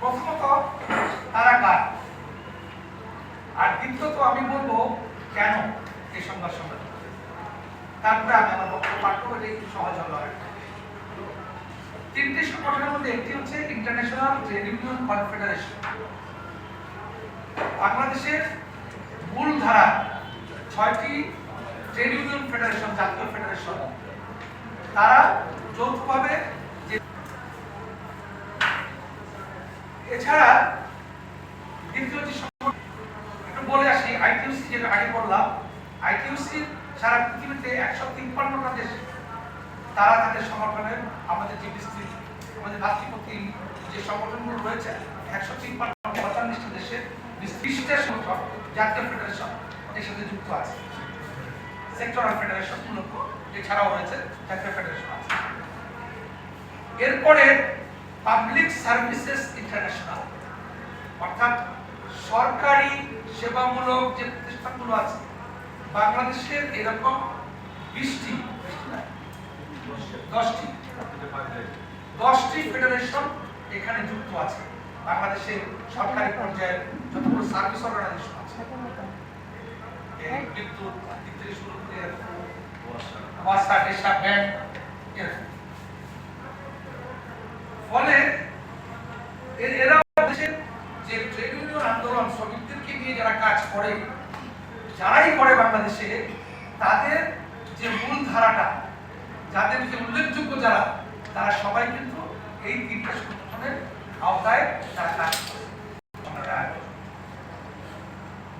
প্রথমত, তারা কার? আর দ্বিতীয়ত আমি বলব, কেন এই সংবাদ সম্মেলন? তারপরে আমি আমার বক্তব্য পাঠ করব একটু সহজ হলো তিনটি সংগঠনের মধ্যে একটি হচ্ছে ইন্টারন্যাশনাল ট্রেড ইউনিয়ন কনফেডারেশন বাংলাদেশের মূল ধারা ছয়টি ট্রেড ইউনিয়ন ফেডারেশন জাতীয় ফেডারেশন তারা যৌথভাবে যে এছাড়া দ্বিতীয় যে একটু বলে আসি আইটিউসি যেটা আগে বললাম আইটিউসি সারা পৃথিবীতে একশো তিপ্পান্নটা দেশ, তারা তাদের সংগঠনের আমাদের যে বিস্তৃত, আমাদের ভাতৃপতি যে সংগঠনগুলো রয়েছে, একশো তিপ্পান্ন পঁয়তাল্লিশটি দেশের বিশিষ্ট সংগঠন জাতীয় ফেডারেশন এর সাথে যুক্ত আছে। সেক্টরাল ফেডারেশন মূলত, এছাড়াও রয়েছে জাতীয় ফেডারেশন আছে। এরপরে পাবলিক সার্ভিসেস ইন্টারন্যাশনাল অর্থাৎ সরকারি সেবামূলক যে প্রতিষ্ঠানগুলো আছে, বাংলাদেশের এরকম বিশটি, দশটি দশটি ফেডারেশন এখানে যুক্ত আছে। বাংলাদেশের সরকারি পর্যায়ে যতগুলো সার্ভিস অর্গানাইজেশন আছে। বিদ্যুৎ থেকে ব্যাংক, এরকম ফলে এ- এরা দেশের যে ট্রেড ইউনিয়ন আন্দোলন শ্রমিকদেরকে নিয়ে যারা কাজ করে, যারাই করে বাংলাদেশে, তাদের যে মূল ধারাটা যাদের যে উল্লেখযোগ্য যারা, তারা সবাই কিন্তু এই তিনটা সংগঠনের আওতায় তারা কাজ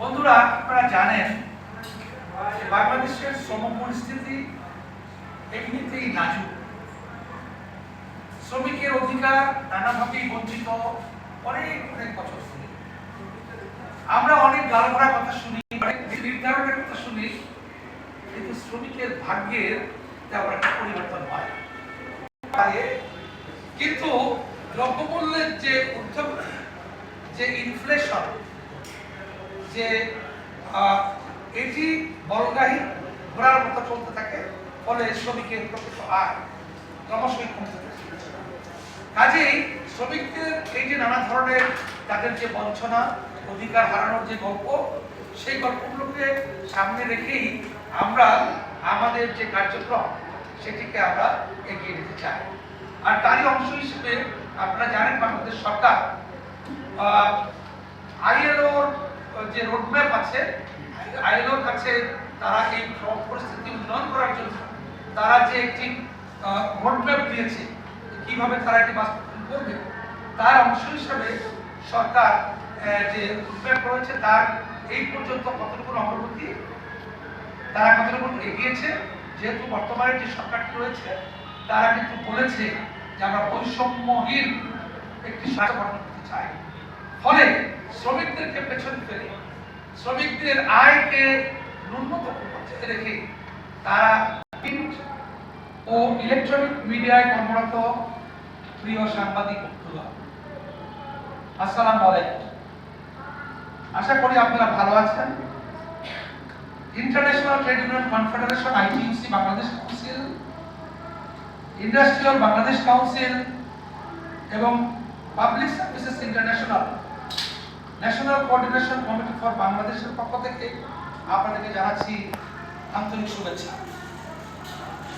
বন্ধুরা, আপনারা জানেন বাংলাদেশের শ্রম পরিস্থিতি এমনিতেই নাজুক। শ্রমিকের অধিকার নানাভাবেই বঞ্চিত, অনেক অনেক বছর ধরে। আমরা অনেক গাল গালভরা কথা শুনি, অনেক নির্ধারণের কথা শুনি, কিন্তু শ্রমিকের ভাগ্যের তেমন একটা পরিবর্তন হয়। কিন্তু দ্রব্যমূল্যের যে উদ্যোগ যে ইনফ্লেশন যে এটি বলগাহী ঘোরার মতো চলতে থাকে, ফলে শ্রমিকের প্রকৃত আয় ক্রমশই কমতে থাকে। কাজেই শ্রমিকদের এই যে নানা ধরনের তাদের যে বঞ্চনা অধিকার হারানোর যে গল্প, সেই গল্পগুলোকে সামনে রেখেই আমরা আমাদের যে কার্যক্রম, সেটিকে আমরা এগিয়ে নিতে চাই। আর তারই অংশ হিসেবে আপনারা জানেন বাংলাদেশ সরকার আইএলওর যে রোডম্যাপ আছে, আইএলওর কাছে তারা এই পরিস্থিতি উন্নয়ন করার জন্য তারা যে একটি রোডম্যাপ দিয়েছে, কীভাবে তারা এটি বাস্তবায়ন করবে, তার অংশ হিসেবে সরকার যে রোডম্যাপ রয়েছে তার এই পর্যন্ত কতটুকু অগ্রগতি, তারা কতটুকু এগিয়েছে, যেহেতু বর্তমানে যে সরকারটি রয়েছে, তারা কিন্তু বলেছে যে আমরা বৈষম্যহীন একটি সরকার গঠন করতে চাই। ফলে শ্রমিকদেরকে পেছনে ফেলে, শ্রমিকদের আয়কে ন্যূনতম পর্যায়ে রেখে তারা প্রিন্ট ও ইলেকট্রনিক মিডিয়ায় কর্মরত প্রিয় সাংবাদিক আসসালামু আলাইকুম। আশা করি আপনারা ভালো আছেন। International trade union confederation ITUC Bangladesh council industrial Bangladesh council এবং public services international national coordination committee for বাংলাদেশের পক্ষ থেকে আপনাদেরকে জানাচ্ছি আন্তরিক শুভেচ্ছা।